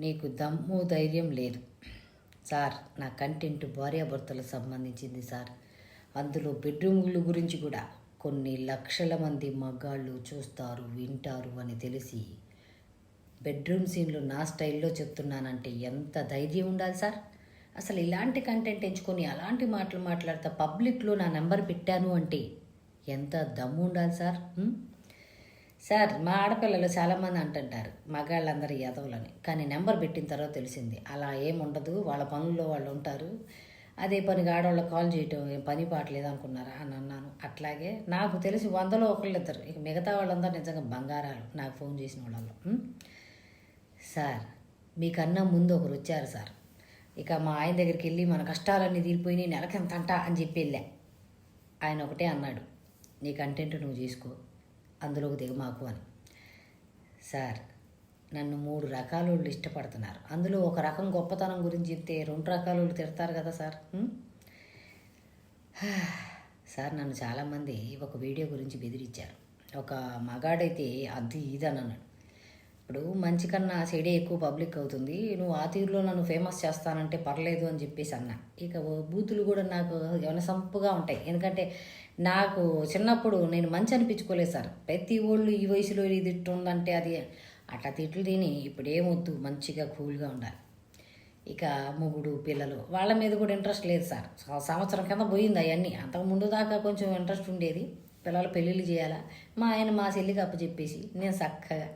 నీకు దమ్ము ధైర్యం లేదు. సార్ నా కంటెంట్ భార్యాభర్తలకు సంబంధించింది సార్. అందులో బెడ్రూమ్ల గురించి కూడా కొన్ని లక్షల మంది మగాళ్ళు చూస్తారు వింటారు అని తెలిసి బెడ్రూమ్ సీన్లు నా స్టైల్లో చెప్తున్నానంటే ఎంత ధైర్యం ఉండాలి సార్? అసలు ఇలాంటి కంటెంట్ ఎంచుకొని అలాంటి మాటలు మాట్లాడతా పబ్లిక్లో నా నెంబర్ పెట్టాను అంటే ఎంత దమ్ము ఉండాలి సార్? సార్ మా ఆడపిల్లలు చాలామంది అంటుంటారు మగాళ్ళందరూ ఎదవలని కానీ నెంబర్ పెట్టిన తర్వాత తెలిసింది అలా ఏముండదు వాళ్ళ పనుల్లో వాళ్ళు ఉంటారు. అదే పనిగా ఆడవాళ్ళకి కాల్ చేయటం ఏం పని పాట లేదనుకున్నారా? అని అన్నాను. అట్లాగే నాకు తెలిసి వందలో ఒకళ్ళిద్దరు ఇక మిగతా వాళ్ళందరూ నిజంగా బంగారాలు నాకు ఫోన్ చేసిన వాళ్ళలో సార్ మీకన్నా ముందు ఒకరు వచ్చారు సార్. ఇక మా ఆయన దగ్గరికి వెళ్ళి మన కష్టాలన్నీ తీరిపోయినాయి నెలకెంత అంట అని చెప్పి వెళ్ళా. ఆయన ఒకటే అన్నాడు నీ కంటెంట్ నువ్వు చేసుకో. అందులోకి దిగమాకు అని. సార్ నన్ను మూడు రకాల వాళ్ళు ఇష్టపడుతున్నారు. అందులో ఒక రకం గొప్పతనం గురించి చెప్తే రెండు రకాల వాళ్ళు తిడతారు కదా సార్? సార్ నన్ను చాలామంది ఒక వీడియో గురించి బెదిరించారు. ఒక మగాడైతే అది ఇది అని అన్నాడు ఇప్పుడు మంచి కన్నా సైడే ఎక్కువ పబ్లిక్ అవుతుంది. నువ్వు ఆ తీరులో నన్ను ఫేమస్ చేస్తానంటే పర్లేదు అని చెప్పేసి అన్న. ఇక బూతులు కూడా నాకు వినసంపుగా ఉంటాయి. ఎందుకంటే నాకు చిన్నప్పుడు నేను మంచి అనిపించుకోలేదు సార్. ప్రతి ఓళ్ళు ఈ వయసులో ఇది ఉందంటే అది అట్లా తిట్లు తిని ఇప్పుడు ఏమొద్దు మంచిగా కూల్గా ఉండాలి. ఇక మొగుడు పిల్లలు వాళ్ళ మీద కూడా ఇంట్రెస్ట్ లేదు సార్. సంవత్సరం కింద పోయింది అవన్నీ. అంతకు ముందు దాకా కొంచెం ఇంట్రెస్ట్ ఉండేది. పిల్లలు పెళ్ళిళ్ళు చేయాలా? మా ఆయన మా చెల్లికి అప్పచెప్పేసి నేను చక్కగా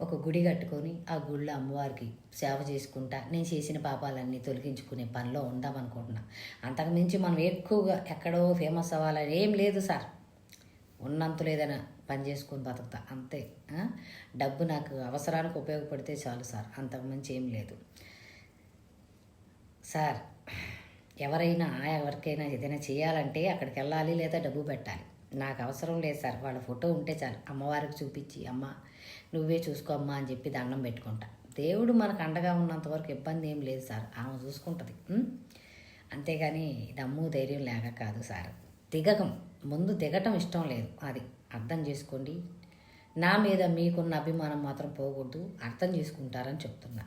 ఒక గుడి కట్టుకొని ఆ గుడిలో అమ్మవారికి సేవ చేసుకుంటా నేను చేసిన పాపాలన్నీ తొలగించుకునే పనిలో ఉందామనుకుంటున్నా. అంతకు మించి మనం ఎక్కువగా ఎక్కడో ఫేమస్ అవ్వాలని ఏం లేదు సార్. ఉన్నంతలో ఏదైనా పని చేసుకొని బతుకుతా. అంతే. డబ్బు నాకు అవసరానికి ఉపయోగపడితే చాలు సార్. అంతకు మించి ఏం లేదు. సార్ ఎవరైనా ఎవరికైనా ఏదైనా చేయాలంటే అక్కడికి వెళ్ళాలి లేదా డబ్బు పెట్టాలి. నాకు అవసరం లేదు సార్ వాళ్ళ ఫోటో ఉంటే చాలు. అమ్మవారికి చూపించి అమ్మ నువ్వే చూసుకో అమ్మా అని చెప్పి దండం పెట్టుకుంటా. దేవుడు మనకు అండగా ఉన్నంత వరకు ఇబ్బంది ఏం లేదు సార్ ఆమె చూసుకుంటుంది. అంతేగాని దమ్ము ధైర్యం లేక కాదు సార్. దిగకం ముందు దిగటం ఇష్టం లేదు అది. అర్థం చేసుకోండి. నా మీద మీకున్న అభిమానం మాత్రం పోకూడదు అర్థం చేసుకుంటారని చెప్తున్నా.